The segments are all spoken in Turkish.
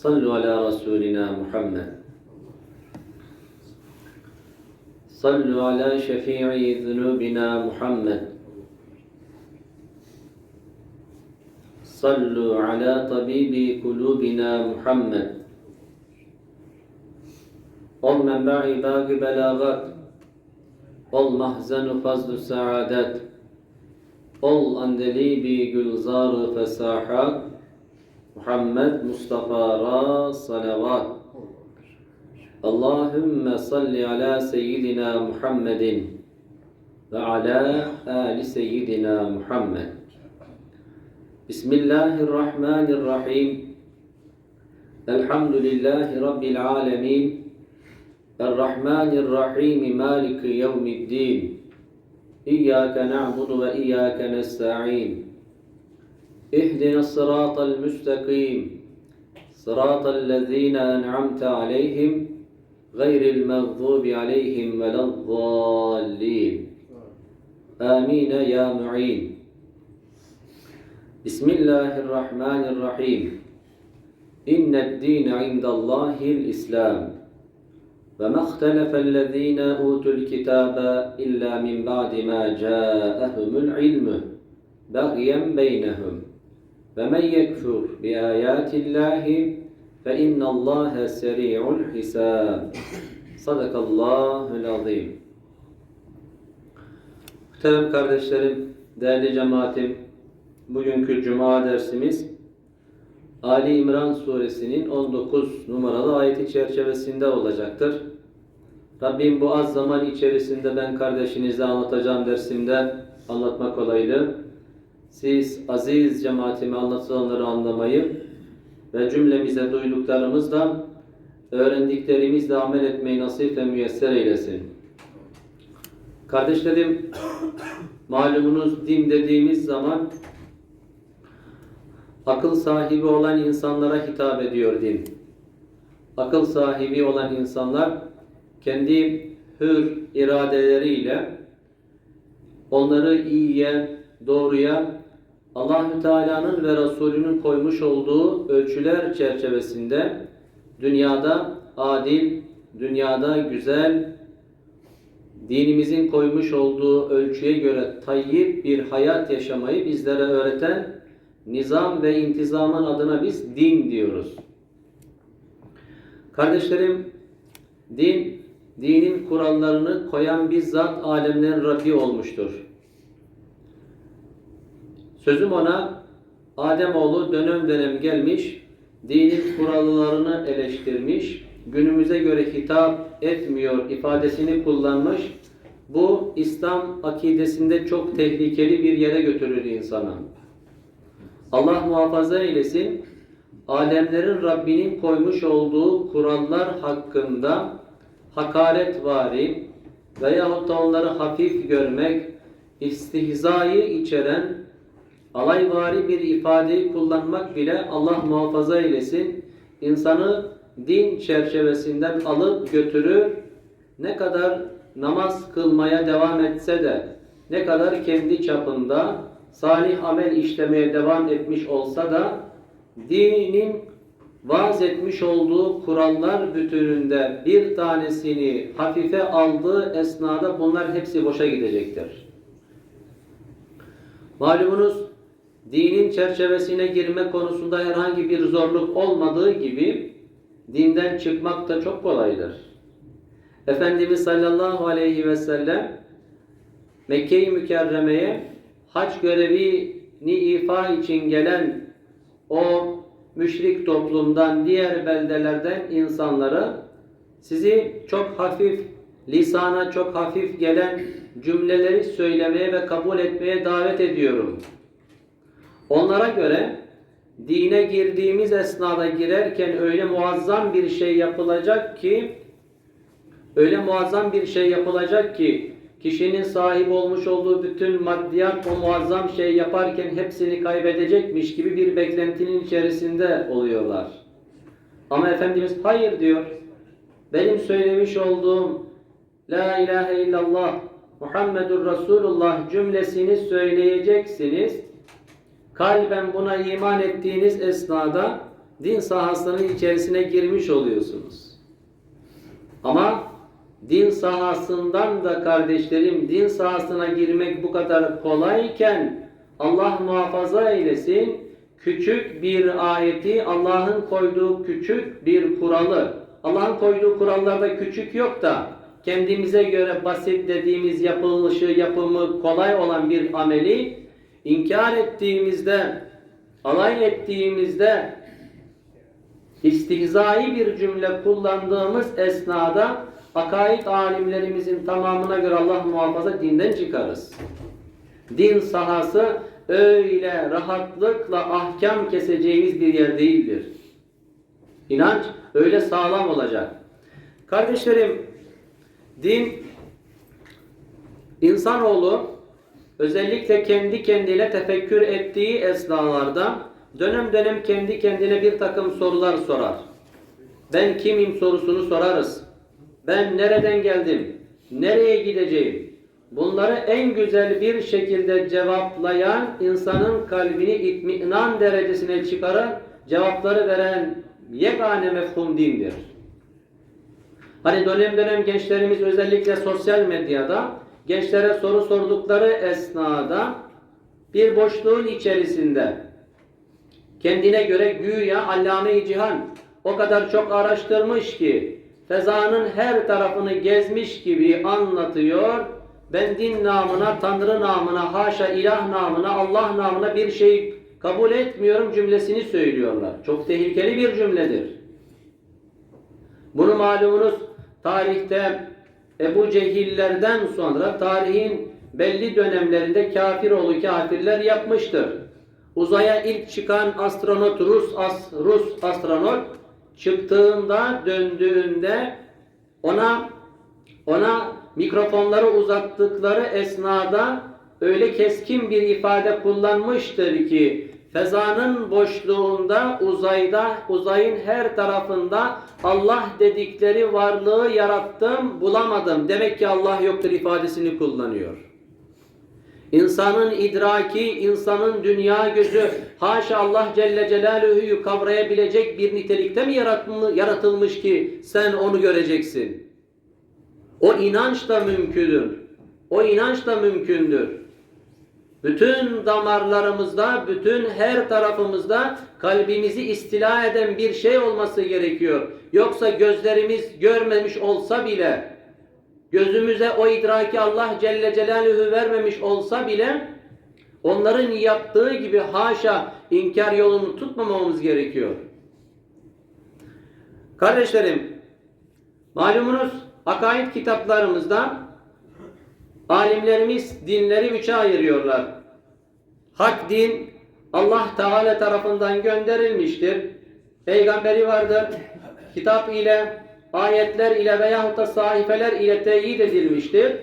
صلوا على رسولنا محمد. صلوا على شفيع ذنوبنا محمد. صلوا على طبيب قلوبنا محمد. اللهم مع عباد بلاغات والمحزن فضل السعادات والأندليب جلزار فساحات محمد مصطفى را صلوات. اللهم صل على سيدنا محمد وعلى آل سيدنا محمد. بسم الله الرحمن الرحيم. الحمد لله رب العالمين. الرحمن الرحيم مالك يوم الدين. إياك نعبد وإياك نستعين. اهدنا الصراط المستقيم. صراط الذين أنعمت عليهم غير المغضوب عليهم ولا الضالين. آمين يا معين. بسم الله الرحمن الرحيم. إن الدين عند الله الإسلام. وما اختلف الذين أوتوا الكتاب إلا من بعد ما جاءهم العلم بغيا بينهم. ومن يكفر بآيات الله فإن الله سريع الحساب صدق الله العظيم Muhterem kardeşlerim, değerli cemaatim, bugünkü Cuma dersimiz Ali İmran suresinin 19 numaralı ayeti çerçevesinde olacaktır. Rabbim bu az zaman içerisinde ben kardeşinize anlatacağım dersimde anlatmak olaydı. siz aziz cemaatime anlatılanları anlamayı ve cümlemize duyduklarımızla öğrendiklerimizle amel etmeyi nasip ve müyesser eylesin. Kardeşlerim, malumunuz din dediğimiz zaman akıl sahibi olan insanlara hitap ediyor din. Akıl sahibi olan insanlar kendi hür iradeleriyle onları iyiye, doğruya Allahü Teala'nın ve Resulünün koymuş olduğu ölçüler çerçevesinde dünyada adil, dünyada güzel, dinimizin koymuş olduğu ölçüye göre tayyip bir hayat yaşamayı bizlere öğreten nizam ve intizamın adına biz din diyoruz. Kardeşlerim, din, dinin kurallarını koyan bizzat alemlerin Rabbi olmuştur. Sözüm ona, Ademoğlu dönem dönem gelmiş, dinin kurallarını eleştirmiş, günümüze göre hitap etmiyor ifadesini kullanmış. Bu İslam akidesinde çok tehlikeli bir yere götürür insana. Allah muhafaza eylesin, alemlerin Rabbinin koymuş olduğu kurallar hakkında hakaretvari veyahut da onları hafif görmek, istihzayı içeren alayvari bir ifadeyi kullanmak bile Allah muhafaza eylesin, insanı din çerçevesinden alıp götürür, ne kadar namaz kılmaya devam etse de, ne kadar kendi çapında salih amel işlemeye devam etmiş olsa da dinin vaz etmiş olduğu kurallar bütününde bir tanesini hafife aldığı esnada bunlar hepsi boşa gidecektir. Malumunuz dinin çerçevesine girme konusunda herhangi bir zorluk olmadığı gibi dinden çıkmak da çok kolaydır. Efendimiz sallallahu aleyhi ve sellem Mekke-i Mükerreme'ye hac görevini ifa için gelen o müşrik toplumdan, diğer beldelerden insanları sizi çok hafif, lisana çok hafif gelen cümleleri söylemeye ve kabul etmeye davet ediyorum. Onlara göre dine girdiğimiz esnada girerken öyle muazzam bir şey yapılacak ki öyle muazzam bir şey yapılacak ki kişinin sahip olmuş olduğu bütün maddiyat o muazzam şey yaparken hepsini kaybedecekmiş gibi bir beklentinin içerisinde oluyorlar. Ama Efendimiz hayır diyor. Benim söylemiş olduğum La ilahe illallah Muhammedur Resulullah cümlesini söyleyeceksiniz. Kalben buna iman ettiğiniz esnada din sahasının içerisine girmiş oluyorsunuz. Ama din sahasından da kardeşlerim din sahasına girmek bu kadar kolayken Allah muhafaza eylesin küçük bir ayeti Allah'ın koyduğu küçük bir kuralı Allah'ın koyduğu kurallarda küçük yok da kendimize göre basit dediğimiz yapılışı yapımı kolay olan bir ameli inkar ettiğimizde alay ettiğimizde istihzai bir cümle kullandığımız esnada akaid alimlerimizin tamamına göre Allah muhafaza dinden çıkarız. Din sahası öyle rahatlıkla ahkam keseceğimiz bir yer değildir. İnanç öyle sağlam olacak. Kardeşlerim, din insanoğlu özellikle kendi kendiyle tefekkür ettiği esnalarda dönem dönem kendi kendine bir takım sorular sorar. Ben kimim sorusunu sorarız. Ben nereden geldim? Nereye gideceğim? Bunları en güzel bir şekilde cevaplayan, insanın kalbini itminan derecesine çıkaran, cevapları veren yegane mefhum dindir. Hani dönem dönem gençlerimiz özellikle sosyal medyada gençlere soru sordukları esnada bir boşluğun içerisinde kendine göre güya allame-i cihan o kadar çok araştırmış ki fezanın her tarafını gezmiş gibi anlatıyor. Ben din namına, Tanrı namına, haşa ilah namına, Allah namına bir şey kabul etmiyorum cümlesini söylüyorlar. Çok tehlikeli bir cümledir. Bunu malumunuz tarihte Ebu Cehillerden sonra tarihin belli dönemlerinde kafir oğlu kafirler yapmıştır. Uzaya ilk çıkan astronot Rus as, Rus astronot çıktığında döndüğünde ona ona mikrofonları uzattıkları esnada öyle keskin bir ifade kullanmıştır ki fezanın boşluğunda uzayda uzayın her tarafında Allah dedikleri varlığı yarattım bulamadım. Demek ki Allah yoktur ifadesini kullanıyor. İnsanın idraki, insanın dünya gözü, haşa Allah Celle Celaluhu'yu kavrayabilecek bir nitelikte mi yaratılmış ki sen onu göreceksin? O inanç da mümkündür. O inanç da mümkündür. Bütün damarlarımızda, bütün her tarafımızda kalbimizi istila eden bir şey olması gerekiyor. Yoksa gözlerimiz görmemiş olsa bile, gözümüze o idraki Allah Celle Celaluhu vermemiş olsa bile, onların yaptığı gibi haşa inkar yolunu tutmamamız gerekiyor. Kardeşlerim, malumunuz akaid kitaplarımızda alimlerimiz dinleri üçe ayırıyorlar. Hak din Allah Teala tarafından gönderilmiştir. Peygamberi vardır. Kitap ile, ayetler ile veyahut da sahifeler ile teyit edilmiştir.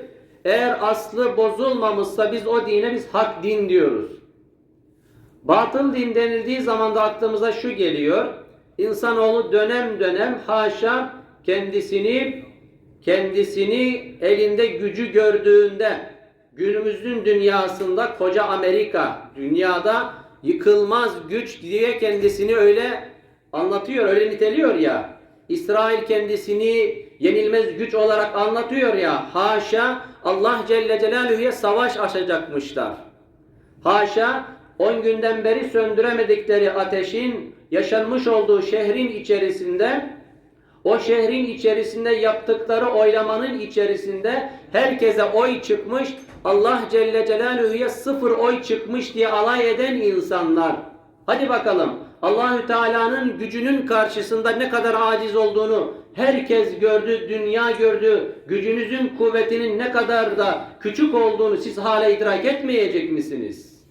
Eğer aslı bozulmamışsa biz o dine biz hak din diyoruz. Batıl din denildiği zaman da aklımıza şu geliyor. İnsanoğlu dönem dönem haşa kendisini kendisini elinde gücü gördüğünde günümüzün dünyasında koca Amerika dünyada yıkılmaz güç diye kendisini öyle anlatıyor, öyle niteliyor ya. İsrail kendisini yenilmez güç olarak anlatıyor ya. Haşa Allah Celle Celaluhu'ya savaş açacakmışlar. Haşa 10 günden beri söndüremedikleri ateşin yaşanmış olduğu şehrin içerisinde o şehrin içerisinde yaptıkları oylamanın içerisinde herkese oy çıkmış, Allah Celle Celaluhu'ya sıfır oy çıkmış diye alay eden insanlar. Hadi bakalım Allahü Teala'nın gücünün karşısında ne kadar aciz olduğunu herkes gördü, dünya gördü. Gücünüzün kuvvetinin ne kadar da küçük olduğunu siz hala idrak etmeyecek misiniz?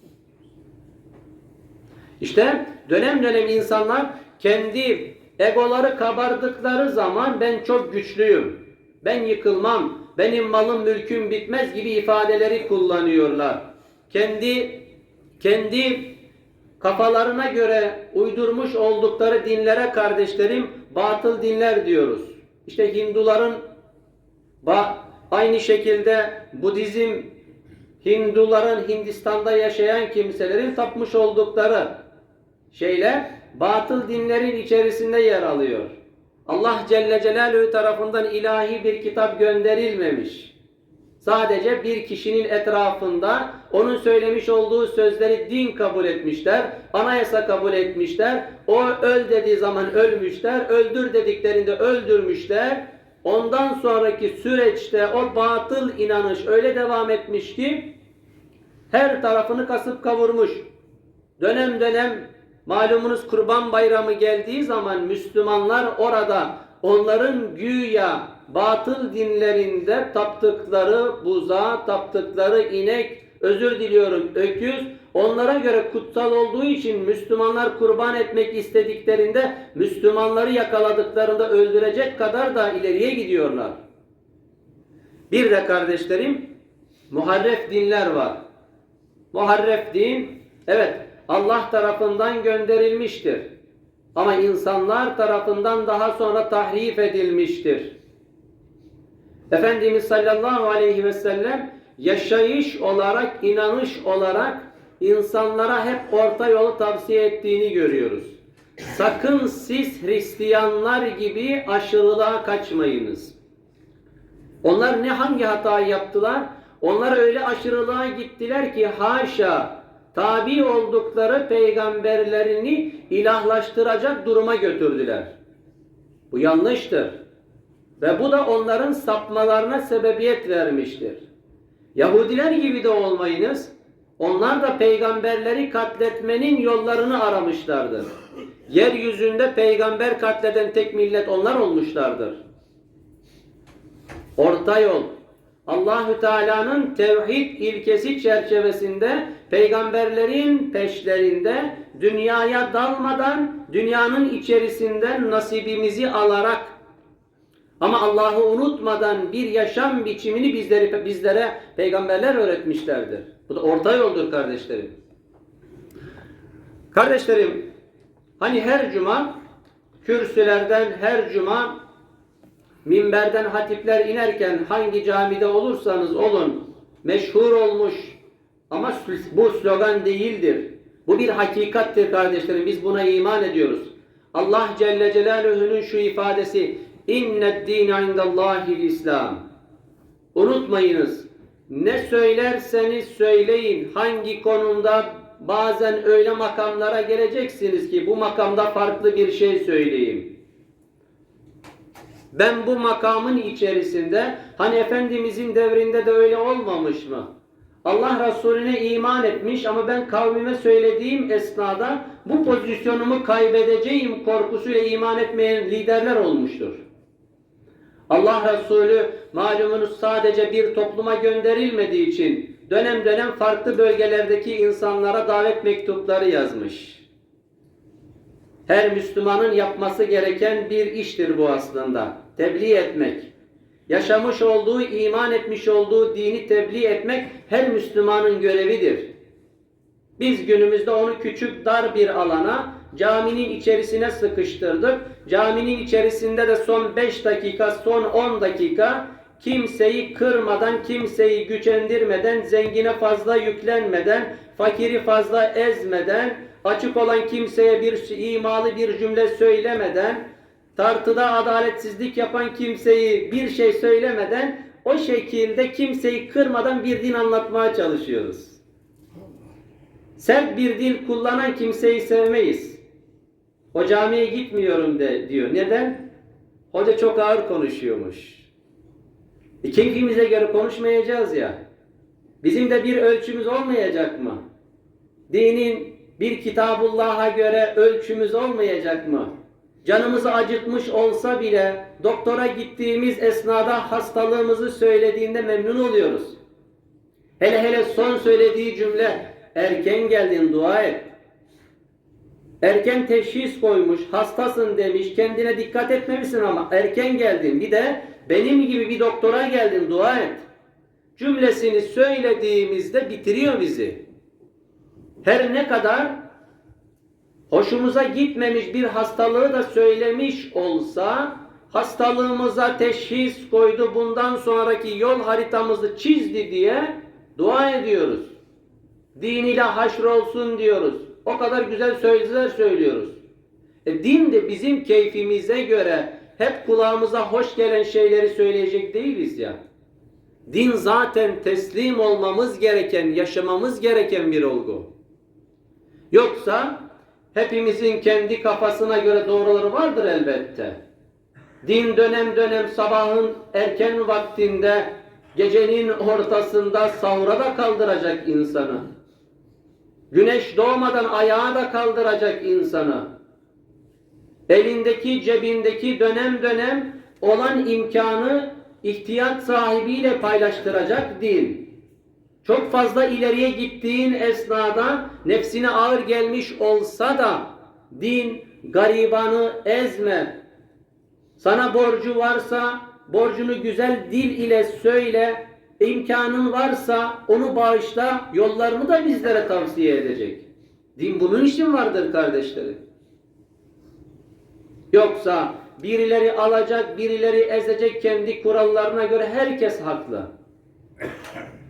İşte dönem dönem insanlar kendi egoları kabardıkları zaman ben çok güçlüyüm, ben yıkılmam, benim malım mülküm bitmez gibi ifadeleri kullanıyorlar. Kendi kendi kafalarına göre uydurmuş oldukları dinlere kardeşlerim batıl dinler diyoruz. İşte Hinduların aynı şekilde Budizm Hinduların Hindistan'da yaşayan kimselerin tapmış oldukları şeyler batıl dinlerin içerisinde yer alıyor. Allah Celle Celaluhu tarafından ilahi bir kitap gönderilmemiş. Sadece bir kişinin etrafında onun söylemiş olduğu sözleri din kabul etmişler, anayasa kabul etmişler. O öl dediği zaman ölmüşler, öldür dediklerinde öldürmüşler. Ondan sonraki süreçte o batıl inanış öyle devam etmiş ki her tarafını kasıp kavurmuş. Dönem dönem malumunuz Kurban Bayramı geldiği zaman Müslümanlar orada onların güya batıl dinlerinde taptıkları buza, taptıkları inek, özür diliyorum öküz, onlara göre kutsal olduğu için Müslümanlar kurban etmek istediklerinde Müslümanları yakaladıklarında öldürecek kadar da ileriye gidiyorlar. Bir de kardeşlerim muharref dinler var. Muharref din evet Allah tarafından gönderilmiştir. Ama insanlar tarafından daha sonra tahrif edilmiştir. Efendimiz sallallahu aleyhi ve sellem yaşayış olarak, inanış olarak insanlara hep orta yolu tavsiye ettiğini görüyoruz. Sakın siz Hristiyanlar gibi aşırılığa kaçmayınız. Onlar ne hangi hatayı yaptılar? Onlar öyle aşırılığa gittiler ki haşa tabi oldukları peygamberlerini ilahlaştıracak duruma götürdüler. Bu yanlıştır. Ve bu da onların sapmalarına sebebiyet vermiştir. Yahudiler gibi de olmayınız. Onlar da peygamberleri katletmenin yollarını aramışlardır. Yeryüzünde peygamber katleden tek millet onlar olmuşlardır. Orta yol. Allahü Teala'nın tevhid ilkesi çerçevesinde peygamberlerin peşlerinde dünyaya dalmadan dünyanın içerisinden nasibimizi alarak ama Allah'ı unutmadan bir yaşam biçimini bizlere, bizlere peygamberler öğretmişlerdir. Bu da orta yoldur kardeşlerim. Kardeşlerim, hani her cuma kürsülerden her cuma minberden hatipler inerken hangi camide olursanız olun meşhur olmuş ama bu slogan değildir. Bu bir hakikattir kardeşlerim. Biz buna iman ediyoruz. Allah Celle Celaluhu'nun şu ifadesi İnned dîne indallâhil İslam. Unutmayınız. Ne söylerseniz söyleyin. Hangi konumda bazen öyle makamlara geleceksiniz ki bu makamda farklı bir şey söyleyeyim. Ben bu makamın içerisinde hani Efendimizin devrinde de öyle olmamış mı? Allah Resulüne iman etmiş ama ben kavmime söylediğim esnada bu pozisyonumu kaybedeceğim korkusuyla iman etmeyen liderler olmuştur. Allah Resulü malumunuz sadece bir topluma gönderilmediği için dönem dönem farklı bölgelerdeki insanlara davet mektupları yazmış. Her Müslümanın yapması gereken bir iştir bu aslında. Tebliğ etmek. Yaşamış olduğu, iman etmiş olduğu dini tebliğ etmek her Müslümanın görevidir. Biz günümüzde onu küçük dar bir alana caminin içerisine sıkıştırdık. Caminin içerisinde de son 5 dakika, son 10 dakika kimseyi kırmadan, kimseyi gücendirmeden, zengine fazla yüklenmeden, fakiri fazla ezmeden, açık olan kimseye bir imalı bir cümle söylemeden, tartıda adaletsizlik yapan kimseyi bir şey söylemeden, o şekilde kimseyi kırmadan bir din anlatmaya çalışıyoruz. Sert bir dil kullanan kimseyi sevmeyiz. O camiye gitmiyorum de diyor. Neden? Hoca çok ağır konuşuyormuş. E keyfimize göre konuşmayacağız ya. Bizim de bir ölçümüz olmayacak mı? Dinin bir kitabullah'a göre ölçümüz olmayacak mı? Canımızı acıtmış olsa bile doktora gittiğimiz esnada hastalığımızı söylediğinde memnun oluyoruz. Hele hele son söylediği cümle erken geldin dua et. Erken teşhis koymuş, hastasın demiş, kendine dikkat etmemişsin ama erken geldin. Bir de benim gibi bir doktora geldin, dua et. Cümlesini söylediğimizde bitiriyor bizi. Her ne kadar hoşumuza gitmemiş bir hastalığı da söylemiş olsa hastalığımıza teşhis koydu bundan sonraki yol haritamızı çizdi diye dua ediyoruz. Din ile haşrolsun diyoruz. O kadar güzel sözler söylüyoruz. E, din de bizim keyfimize göre hep kulağımıza hoş gelen şeyleri söyleyecek değiliz ya. Din zaten teslim olmamız gereken, yaşamamız gereken bir olgu. Yoksa hepimizin kendi kafasına göre doğruları vardır elbette. Din dönem dönem sabahın erken vaktinde, gecenin ortasında sahura da kaldıracak insanı. Güneş doğmadan ayağa da kaldıracak insanı. Elindeki cebindeki dönem dönem olan imkanı ihtiyaç sahibiyle paylaştıracak din. Çok fazla ileriye gittiğin esnada nefsine ağır gelmiş olsa da din garibanı ezme. Sana borcu varsa borcunu güzel dil ile söyle. İmkanın varsa onu bağışla. Yollarını da bizlere tavsiye edecek. Din bunun için vardır kardeşlerim. Yoksa birileri alacak, birileri ezecek kendi kurallarına göre herkes haklı.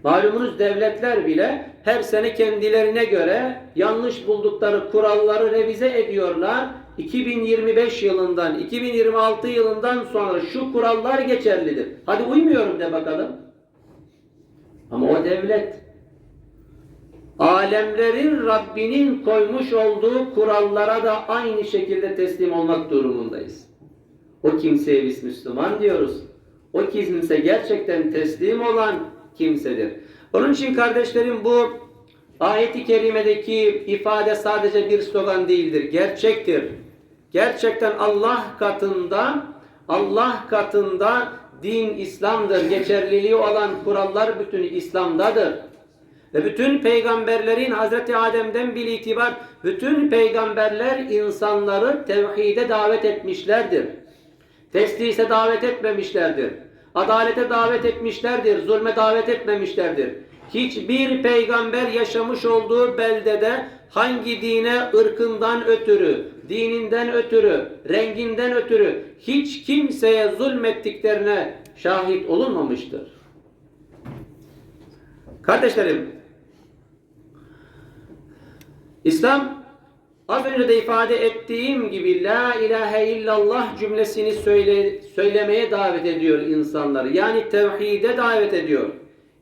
Malumunuz devletler bile her sene kendilerine göre yanlış buldukları kuralları revize ediyorlar. 2025 yılından, 2026 yılından sonra şu kurallar geçerlidir. Hadi uymuyorum de bakalım. Ama o devlet alemlerin Rabbinin koymuş olduğu kurallara da aynı şekilde teslim olmak durumundayız. O kimseye biz Müslüman diyoruz. O kimse gerçekten teslim olan kimsedir. Onun için kardeşlerim bu ayeti kerimedeki ifade sadece bir slogan değildir. Gerçektir. Gerçekten Allah katında Allah katında din İslam'dır. Geçerliliği olan kurallar bütünü İslam'dadır. Ve bütün peygamberlerin Hazreti Adem'den bir itibar bütün peygamberler insanları tevhide davet etmişlerdir. Teslise davet etmemişlerdir. Adalete davet etmişlerdir. Zulme davet etmemişlerdir. Hiçbir peygamber yaşamış olduğu beldede hangi dine ırkından ötürü, dininden ötürü, renginden ötürü hiç kimseye zulmettiklerine şahit olunmamıştır. Kardeşlerim, İslam az önce de ifade ettiğim gibi La ilahe illallah cümlesini söyle, söylemeye davet ediyor insanları. Yani tevhide davet ediyor.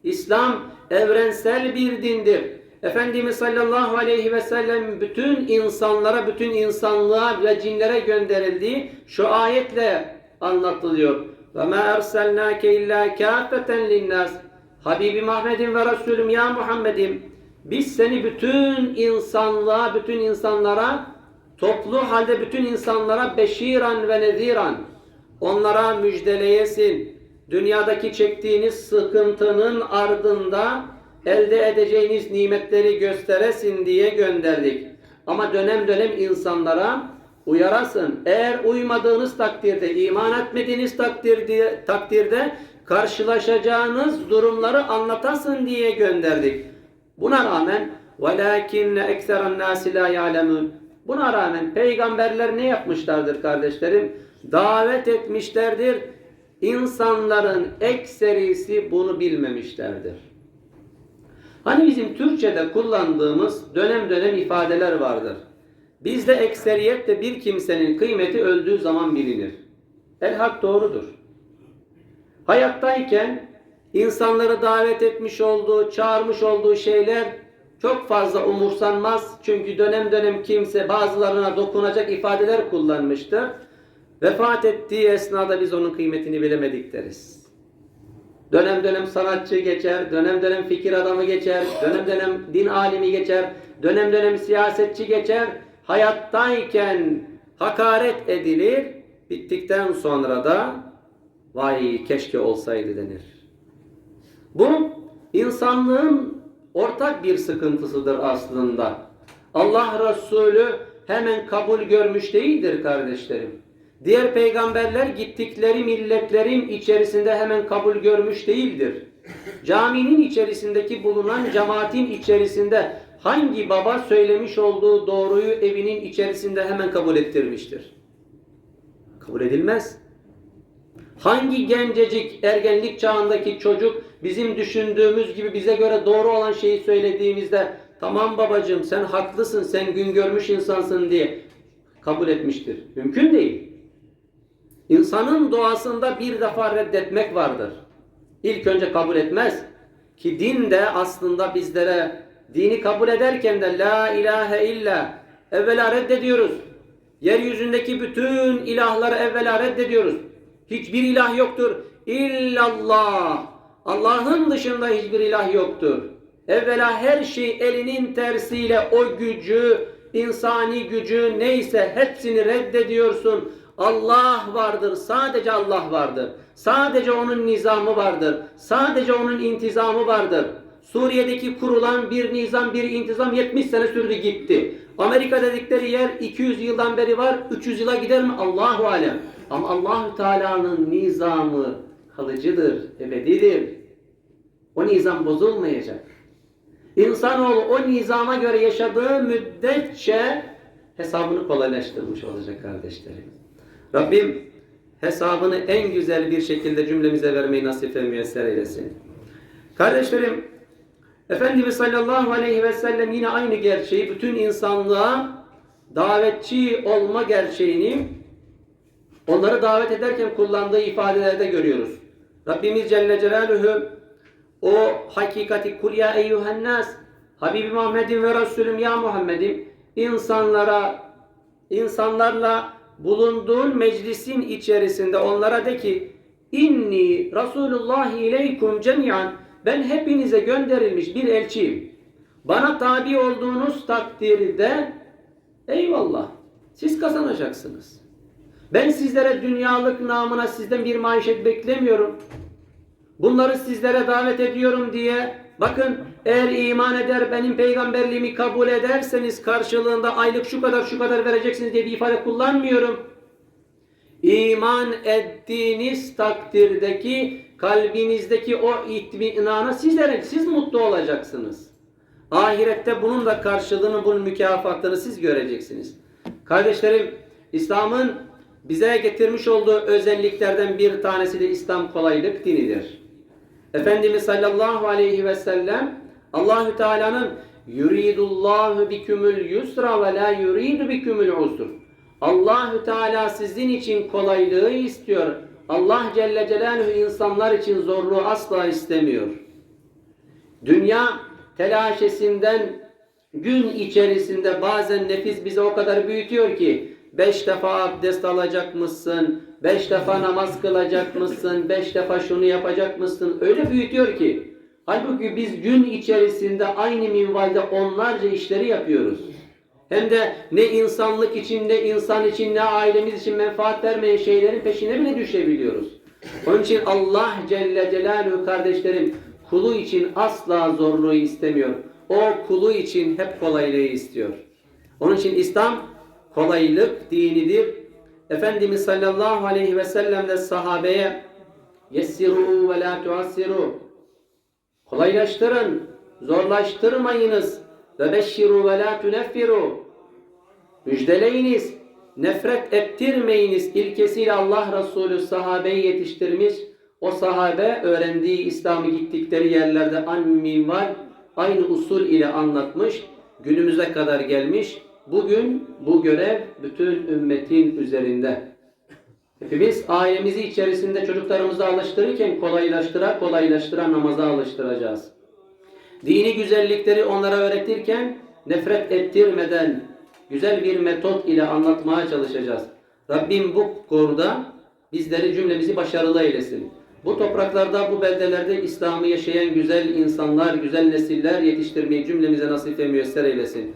İslam evrensel bir dindir. Efendimiz sallallahu aleyhi ve sellem bütün insanlara, bütün insanlığa ve cinlere gönderildiği şu ayetle anlatılıyor. Ve ma erselnake illa kâfeten linnas. Habibim Ahmet'im ve Resulüm ya Muhammed'im biz seni bütün insanlığa, bütün insanlara toplu halde bütün insanlara beşiran ve neziran onlara müjdeleyesin. Dünyadaki çektiğiniz sıkıntının ardında elde edeceğiniz nimetleri gösteresin diye gönderdik. Ama dönem dönem insanlara uyarasın. Eğer uymadığınız takdirde, iman etmediğiniz takdirde, takdirde karşılaşacağınız durumları anlatasın diye gönderdik. Buna rağmen وَلَاكِنَّ اَكْثَرَ النَّاسِ لَا يَعْلَمُونَ Buna rağmen peygamberler ne yapmışlardır kardeşlerim? Davet etmişlerdir. İnsanların ekserisi bunu bilmemişlerdir. Hani bizim Türkçe'de kullandığımız dönem dönem ifadeler vardır. Bizde ekseriyetle bir kimsenin kıymeti öldüğü zaman bilinir. El hak doğrudur. Hayattayken insanları davet etmiş olduğu, çağırmış olduğu şeyler çok fazla umursanmaz. Çünkü dönem dönem kimse bazılarına dokunacak ifadeler kullanmıştır. Vefat ettiği esnada biz onun kıymetini bilemedik deriz. Dönem dönem sanatçı geçer, dönem dönem fikir adamı geçer, dönem dönem din alimi geçer, dönem dönem siyasetçi geçer. Hayattayken hakaret edilir, bittikten sonra da vay keşke olsaydı denir. Bu insanlığın ortak bir sıkıntısıdır aslında. Allah Resulü hemen kabul görmüş değildir kardeşlerim. Diğer peygamberler gittikleri milletlerin içerisinde hemen kabul görmüş değildir. Caminin içerisindeki bulunan cemaatin içerisinde hangi baba söylemiş olduğu doğruyu evinin içerisinde hemen kabul ettirmiştir? Kabul edilmez. Hangi gencecik ergenlik çağındaki çocuk bizim düşündüğümüz gibi bize göre doğru olan şeyi söylediğimizde tamam babacığım sen haklısın sen gün görmüş insansın diye kabul etmiştir. Mümkün değil. İnsanın doğasında bir defa reddetmek vardır. İlk önce kabul etmez. Ki din de aslında bizlere dini kabul ederken de la ilahe illa evvela reddediyoruz. Yeryüzündeki bütün ilahları evvela reddediyoruz. Hiçbir ilah yoktur. İllallah. Allah'ın dışında hiçbir ilah yoktur. Evvela her şey elinin tersiyle o gücü, insani gücü neyse hepsini reddediyorsun. Allah vardır. Sadece Allah vardır. Sadece onun nizamı vardır. Sadece onun intizamı vardır. Suriye'deki kurulan bir nizam, bir intizam 70 sene sürdü gitti. Amerika dedikleri yer 200 yıldan beri var. 300 yıla gider mi? Allahu alem. Ama Allahu Teala'nın nizamı kalıcıdır, ebedidir. O nizam bozulmayacak. İnsanoğlu o nizama göre yaşadığı müddetçe hesabını kolaylaştırmış olacak kardeşlerim. Rabbim hesabını en güzel bir şekilde cümlemize vermeyi nasip ve müyesser eylesin. Kardeşlerim, Efendimiz sallallahu aleyhi ve sellem yine aynı gerçeği bütün insanlığa davetçi olma gerçeğini onları davet ederken kullandığı ifadelerde görüyoruz. Rabbimiz Celle Celaluhu o hakikati kul ya eyyühen nas Habibi Muhammedin ve Resulüm ya Muhammed'im insanlara insanlarla bulunduğun meclisin içerisinde onlara de ki inni Resulullah ileykum cemiyan ben hepinize gönderilmiş bir elçiyim. Bana tabi olduğunuz takdirde eyvallah siz kazanacaksınız. Ben sizlere dünyalık namına sizden bir maişet beklemiyorum. Bunları sizlere davet ediyorum diye bakın eğer iman eder benim peygamberliğimi kabul ederseniz karşılığında aylık şu kadar şu kadar vereceksiniz diye bir ifade kullanmıyorum. İman ettiğiniz takdirdeki kalbinizdeki o itminana sizlere siz mutlu olacaksınız. Ahirette bunun da karşılığını, bunun mükafatını siz göreceksiniz. Kardeşlerim, İslam'ın bize getirmiş olduğu özelliklerden bir tanesi de İslam kolaylık dinidir. Efendimiz sallallahu aleyhi ve sellem Allahü Teala'nın yuridullahu bikümül yusra ve la yuridu bikümül usr. Allahü Teala sizin için kolaylığı istiyor. Allah Celle Celaluhu insanlar için zorluğu asla istemiyor. Dünya telaşesinden gün içerisinde bazen nefis bize o kadar büyütüyor ki beş defa abdest alacak mısın, beş defa namaz kılacak mısın, beş defa şunu yapacak mısın öyle büyütüyor ki halbuki biz gün içerisinde aynı minvalde onlarca işleri yapıyoruz. Hem de ne insanlık için, ne insan için, ne ailemiz için menfaat vermeyen şeylerin peşine bile düşebiliyoruz. Onun için Allah Celle Celaluhu kardeşlerim kulu için asla zorluğu istemiyor. O kulu için hep kolaylığı istiyor. Onun için İslam kolaylık dinidir. Efendimiz sallallahu aleyhi ve sellem de sahabeye yessiru ve la tuassiru kolaylaştırın, zorlaştırmayınız ve beşşiru ve la tuneffiru müjdeleyiniz, nefret ettirmeyiniz ilkesiyle Allah Resulü sahabeyi yetiştirmiş. O sahabe öğrendiği İslam'ı gittikleri yerlerde an minval aynı usul ile anlatmış. Günümüze kadar gelmiş. Bugün bu görev bütün ümmetin üzerinde. Hepimiz ailemizi içerisinde çocuklarımızı alıştırırken kolaylaştıra kolaylaştıra namaza alıştıracağız. Dini güzellikleri onlara öğretirken nefret ettirmeden güzel bir metot ile anlatmaya çalışacağız. Rabbim bu konuda bizleri cümlemizi başarılı eylesin. Bu topraklarda, bu beldelerde İslam'ı yaşayan güzel insanlar, güzel nesiller yetiştirmeyi cümlemize nasip ve müyesser eylesin.